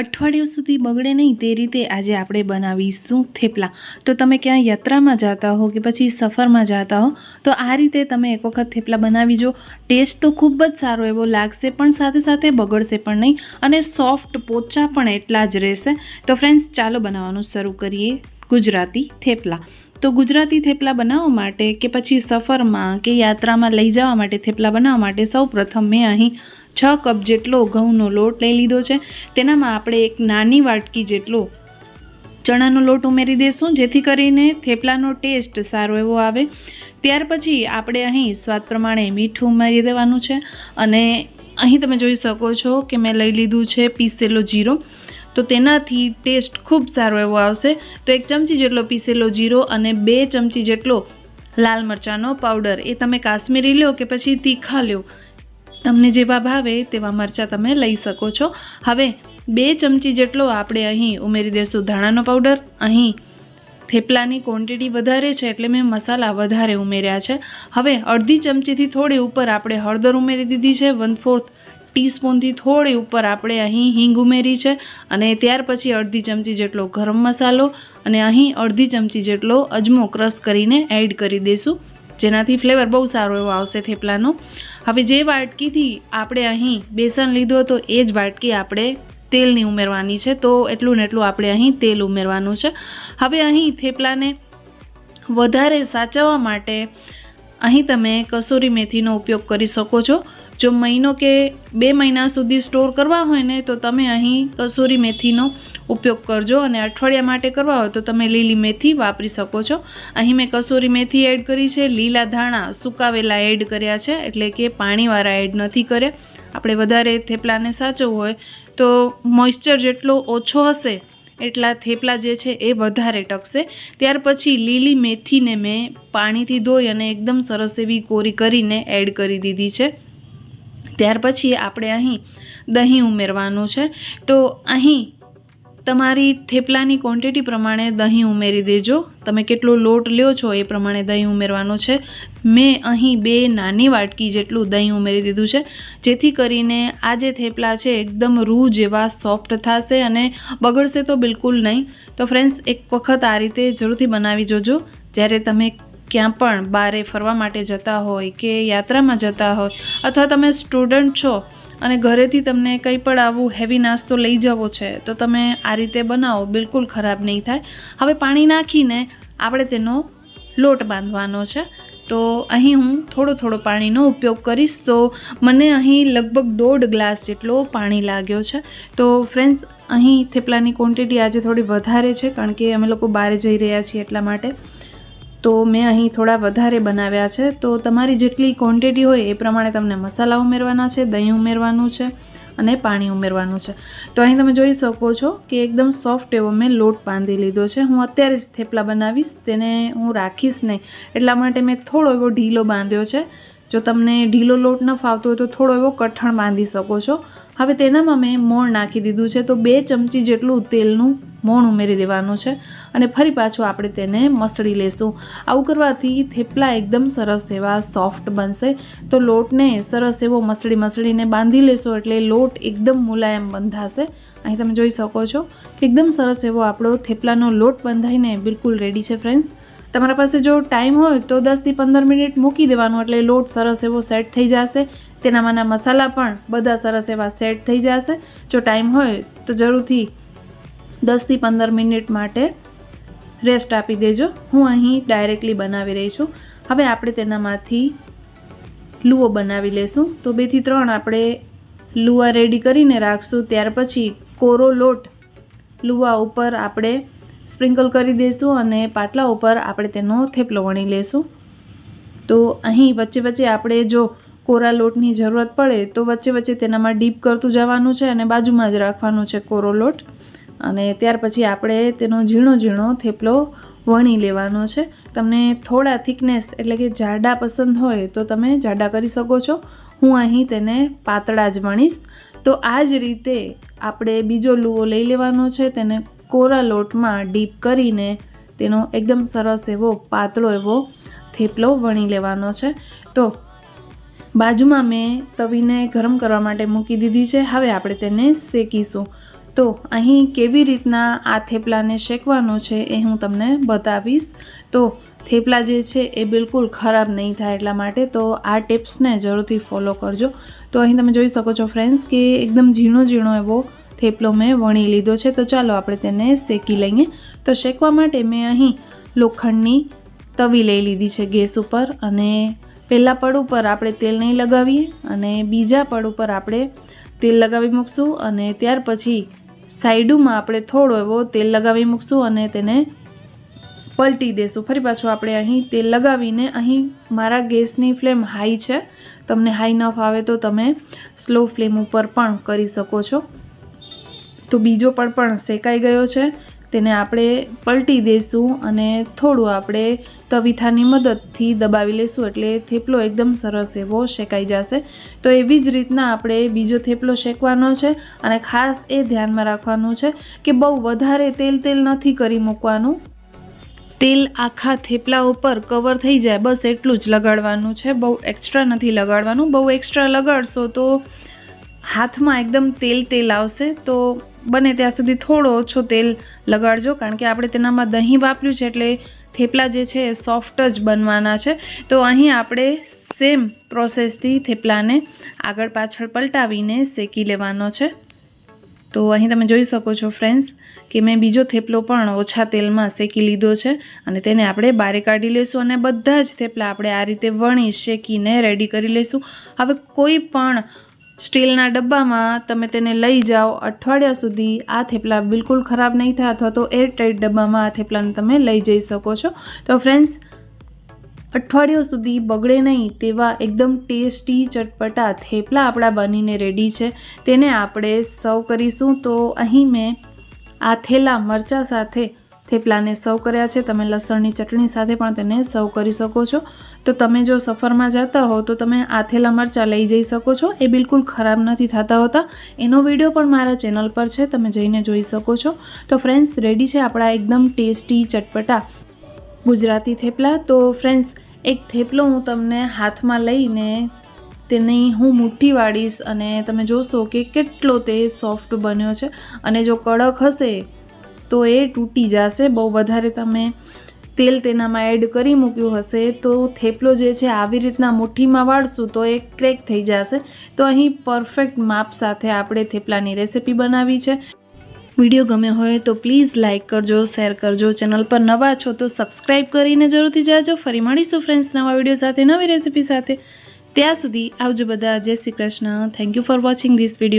અઠવાડિયું સુધી બગડે નહીં તે રીતે આજે આપણે બનાવીશું થેપલા. તો તમે ક્યાં યાત્રામાં જતા હો કે પછી સફરમાં જતા હો, તો આ રીતે તમે એક વખત થેપલા બનાવી જો ટેસ્ટ તો ખૂબ જ સારો એવો લાગશે, પણ સાથે સાથે બગડશે પણ નહીં અને સોફ્ટ પોચા પણ એટલા જ રહેશે. તો ફ્રેન્ડ્સ, ચાલો બનાવવાનું શરૂ કરીએ ગુજરાતી થેપલા. તો ગુજરાતી થેપલા બનાવવા માટે કે પછી સફરમાં કે યાત્રામાં લઈ જવા માટે થેપલા બનાવવા માટે સૌ પ્રથમ મેં અહીં છ કપ જેટલો ઘઉંનો લોટ લઈ લીધો છે. તેનામાં આપણે એક નાની વાટકી જેટલો ચણાનો લોટ ઉમેરી દઈશું જેથી કરીને થેપલાનો ટેસ્ટ સારો એવો આવે. ત્યાર પછી આપણે અહીં સ્વાદ પ્રમાણે મીઠું ઉમેરી દેવાનું છે. અને અહીં તમે જોઈ શકો છો કે મેં લઈ લીધું છે પીસેલો જીરો. તો તેનાથી ટેસ્ટ ખૂબ સારો એવો આવશે. તો એક ચમચી જેટલો પીસેલો જીરો અને બે ચમચી જેટલો લાલ મરચાંનો પાવડર. એ તમે કાશ્મીરી લો કે પછી તીખા લો. તમને જેવા ભાવે તેવા મરચાં તમે લઈ શકો છો. હવે બે ચમચી જેટલો આપણે અહીં ઉમેરી દઈશું ધાણાનો પાવડર અહીં થેપલાની ક્વોન્ટિટી વધારે છે એટલે મેં મસાલા વધારે ઉમેર્યા છે. હવે અડધી ચમચીથી થોડી ઉપર આપણે હળદર ઉમેરી દીધી છે. વન ફોર્થ ટીસ્પૂનથી થોડી ઉપર આપણે અહીં હિંગ ઉમેરી છે અને ત્યાર પછી અડધી ચમચી જેટલો ગરમ મસાલો અને અહીં અડધી ચમચી જેટલો અજમો ક્રશ કરીને એડ કરી દઈશું જેનાથી ફ્લેવર બહુ સારો એવો આવશે થેપલાનો. હવે જે વાટકીથી આપણે અહીં બેસન લીધું હતો, એ જ વાટકી આપણે તેલની ઉમેરવાની છે. તો એટલું ને એટલું આપણે અહીં તેલ ઉમેરવાનું છે. હવે અહીં થેપલાને વધારે સાચવવા માટે અહીં તમે કસૂરી મેથીનો ઉપયોગ કરી શકો છો. જો મહિનો કે બે મહિના સુધી સ્ટોર કરવા હોય ને, તો તમે અહીં કસૂરી મેથીનો ઉપયોગ કરજો અને અઠવાડિયા માટે કરવા હોય તો તમે લીલી મેથી વાપરી શકો છો. અહીં મેં કસૂરી મેથી એડ કરી છે, લીલા ધાણા સુકાવેલા એડ કર્યા છે, એટલે કે પાણીવાળા એડ નથી કર્યા. આપણે વધારે થેપલાને સાચવવું હોય તો મોઇશ્ચર જેટલો ઓછો હશે, એટલા થેપલા જે છે એ વધારે ટકશે. ત્યાર પછી લીલી મેથીને મેં પાણીથી ધોઈ અને એકદમ સરસ એવી કોરી કરીને એડ કરી દીધી છે. ત્યાર પછી આપણે અહીં દહીં ઉમેરવાનું છે. તો અહીં તમારી થેપલાની ક્વોન્ટિટી પ્રમાણે દહીં ઉમેરી દેજો. તમે કેટલો લોટ લ્યો છો એ પ્રમાણે દહીં ઉમેરવાનું છે. મેં અહીં બે નાની વાટકી જેટલું દહીં ઉમેરી દીધું છે. જેથી કરીને આ જે થેપલા છે એકદમ રૂ જેવા સોફ્ટ થશે અને બગડશે તો બિલકુલ નહીં. તો ફ્રેન્ડ્સ એક વખત આ રીતે જરૂરથી બનાવી જોજો. જ્યારે તમે ક્યાં પણ બારે ફરવા માટે જતા હોય કે યાત્રામાં જતા હોય અથવા તમે સ્ટુડન્ટ છો અને ઘરેથી તમને કંઈ પણ આવું હેવી નાસ્તો લઈ જવો છે, તો તમે આ રીતે બનાવો. બિલકુલ ખરાબ નહીં થાય. હવે પાણી નાખીને આપણે તેનો લોટ બાંધવાનો છે. તો અહીં હું થોડો થોડો પાણીનો ઉપયોગ કરીશ. તો મને અહીં લગભગ દોઢ ગ્લાસ જેટલો પાણી લાગ્યો છે. તો ફ્રેન્ડ્સ અહીં થેપલાની ક્વોન્ટિટી આજે થોડી વધારે છે, કારણ કે અમે લોકો બહાર જઈ રહ્યા છીએ એટલા માટે. તો મેં અહીં થોડા વધારે બનાવ્યા છે. તો તમારી જેટલી ક્વોન્ટિટી હોય એ પ્રમાણે તમને મસાલા ઉમેરવાના છે, દહીં ઉમેરવાનું છે અને પાણી ઉમેરવાનું છે. તો અહીં તમે જોઈ શકો છો કે એકદમ સોફ્ટ એવો મેં લોટ બાંધી લીધો છે. હું અત્યારે જ થેપલા બનાવીશ, તેને હું રાખીશ નહીં. એટલા માટે મેં થોડો એવો ઢીલો બાંધ્યો છે. જો તમને ઢીલો લોટ ન ફાવતો હોય તો થોડો એવો કઠણ બાંધી શકો છો. હવે તેનામાં મેં મોણ નાખી દીધું છે. તો બે ચમચી જેટલું તેલનું મોણ ઉમેરી દેવાનું છે અને ફરી પાછું આપણે તેને મસળી લેશું. આવું કરવાથી થેપલા એકદમ સરસ એવા સોફ્ટ બનશે. તો લોટને સરસ એવો મસળી મસળીને બાંધી લેશો એટલે લોટ એકદમ મુલાયમ બંધાશે. અહીં તમે જોઈ શકો છો એકદમ સરસ એવો આપણો થેપલાનો લોટ બંધાઈને બિલકુલ રેડી છે ફ્રેન્ડ્સ તમારા પાસે જો ટાઈમ હોય તો દસથી પંદર મિનિટ મૂકી દેવાનું એટલે લોટ સરસ એવો સેટ થઈ જશે. તેનામાંના મસાલા પણ બધા સરસ એવા સેટ થઈ જશે. જો ટાઈમ હોય તો જરૂરથી દસથી પંદર મિનિટ માટે રેસ્ટ આપી દેજો. હું અહીં ડાયરેક્ટલી બનાવી રહી છું. હવે આપણે તેનામાંથી લુઓ બનાવી લેશું. તો બેથી ત્રણ આપણે લુવા રેડી કરીને રાખશું. ત્યાર પછી કોરો લોટ લુવા ઉપર આપણે સ્પ્રિંકલ કરી દઈશું અને પાટલા ઉપર આપણે તેનો થેપલો વણી લેશું. તો અહીં વચ્ચે વચ્ચે આપણે જો કોરા લોટની જરૂરત પડે તો વચ્ચે વચ્ચે તેનામાં ડીપ કરતું જવાનું છે અને બાજુમાં જ રાખવાનું છે કોરો લોટ. અને ત્યાર પછી આપણે તેનો ઝીણો ઝીણો થેપલો વણી લેવાનો છે. તમને થોડા થિકનેસ એટલે કે જાડા પસંદ હોય તો તમે જાડા કરી શકો છો. હું અહીં તેને પાતળા જ વણીશ. તો આ જ રીતે આપણે બીજો લુઓ લઈ લેવાનો છે. તેને કોરા લોટમાં ડીપ કરીને તેનો એકદમ સરસ એવો પાતળો એવો થેપલો વણી લેવાનો છે. તો બાજુમાં મેં તવીને ગરમ કરવા માટે મૂકી દીધી છે. હવે આપણે તેને શેકીશું. તો અહીં કેવી રીતના આ થેપલાને શેકવાનું છે એ હું તમને બતાવીશ. તો થેપલા જે છે એ બિલકુલ ખરાબ નહીં થાય એટલા માટે તો આ ટિપ્સને જરૂરથી ફોલો કરજો. તો અહીં તમે જોઈ શકો છો ફ્રેન્ડ્સ કે એકદમ ઝીણો ઝીણો એવો થેપલો મેં વણી લીધો છે. તો ચાલો આપણે તેને શેકી લઈએ. તો શેકવા માટે મેં અહીં લોખંડની તવી લઈ લીધી છે ગેસ ઉપર અને પહેલાં પડ ઉપર આપણે તેલ નહીં લગાવીએ અને બીજા પડ ઉપર આપણે તેલ લગાવી મૂકશું અને ત્યાર પછી સાઈડમાં આપણે થોડો એવો તેલ લગાવી મૂકશું અને તેને પલટી દેશું. ફરી પાછું આપણે અહીં તેલ લગાવીને અહીં મારા ગેસની ફ્લેમ હાઈ છે. તમને હાઈ ન ફાવે તો તમે સ્લો ફ્લેમ ઉપર પણ કરી શકો છો. તો બીજો પણ પણ શેકાઈ ગયો છે. તેને આપણે પલટી દઈશું અને થોડું આપણે તવીથાની મદદથી દબાવી લઈશું એટલે થેપલો એકદમ સરસ એવો શેકાઈ જશે. તો એવી જ રીતના આપણે બીજો થેપલો શેકવાનો છે અને ખાસ એ ધ્યાનમાં રાખવાનું છે કે બહુ વધારે તેલ તેલ નથી કરી મૂકવાનું. તેલ આખા થેપલા ઉપર કવર થઈ જાય, બસ એટલું જ લગાડવાનું છે. બહુ એક્સ્ટ્રા નથી લગાડવાનું, બહુ એક્સ્ટ્રા લગાડશો તો હાથમાં એકદમ તેલ તેલ આવશે. તો બને ત્યાં સુધી થોડો ઓછો તેલ લગાડજો, કારણ કે આપણે તેનામાં દહીં વાપર્યું છે એટલે થેપલા જે છે એ સોફ્ટ જ બનવાના છે. તો અહીં આપણે સેમ પ્રોસેસથી થેપલાને આગળ પાછળ પલટાવીને શેકી લેવાનો છે. તો અહીં તમે જોઈ શકો છો ફ્રેન્ડ્સ કે મેં બીજો થેપલો પણ ઓછા તેલમાં શેકી લીધો છે અને તેને આપણે બારે કાઢી લઈશું અને બધા જ થેપલા આપણે આ રીતે વણી શેકીને રેડી કરી લઈશું હવે કોઈ પણ સ્ટીલના ડબ્બામાં તમે તેને લઈ જાઓ. અઠવાડિયા સુધી આ થેપલા બિલકુલ ખરાબ નહીં થાય અથવા તો એરટાઈટ ડબ્બામાં આ થેપલાને તમે લઈ જઈ શકો છો. તો ફ્રેન્ડ્સ અઠવાડિયા સુધી બગડે નહીં તેવા એકદમ ટેસ્ટી ચટપટા થેપલા આપણા બનીને રેડી છે. તેને આપણે સર્વ કરીશું તો અહીં મેં આ થેલા મરચાં સાથે થેપલાને સર્વ કર્યા છે. તમે લસણની ચટણી સાથે પણ તેને સર્વ કરી શકો છો. તો તમે જો સફરમાં જતા હો, તો તમે આથેલા મરચાં લઈ જઈ શકો છો. એ બિલકુલ ખરાબ નથી થતા હોતા. એનો વીડિયો પણ મારા ચેનલ પર છે, તમે જઈને જોઈ શકો છો. તો ફ્રેન્ડ્સ, રેડી છે આપણા એકદમ ટેસ્ટી ચટપટા ગુજરાતી થેપલા. તો ફ્રેન્ડ્સ, એક થેપલો હું તમને હાથમાં લઈને તેની હું મુઠ્ઠી વાળીશ અને તમે જોશો કે કેટલો તે સોફ્ટ બન્યો છે. અને જો કડક હશે તો એ તૂટી જશે. બહુ વધારે તમે તેલ તેનામાં એડ કરી મૂક્યું હશે તો થેપલો જે છે આવી રીતના મુઠ્ઠીમાં વાળશું તો એ ક્રેક થઈ જશે. તો અહીં પરફેક્ટ માપ સાથે આપણે થેપલાની રેસિપી બનાવી છે. વીડિયો ગમ્યો હોય તો પ્લીઝ લાઇક કરજો શેર કરજો. ચેનલ પર નવા છો તો સબસ્ક્રાઈબ કરીને જરૂરથી જાજો. ફરી મળીશું ફ્રેન્ડ્સ નવા વીડિયો સાથે, નવી રેસિપી સાથે. ત્યાં સુધી આવજો બધા. જય Shri Krishna. Thank you for watching this video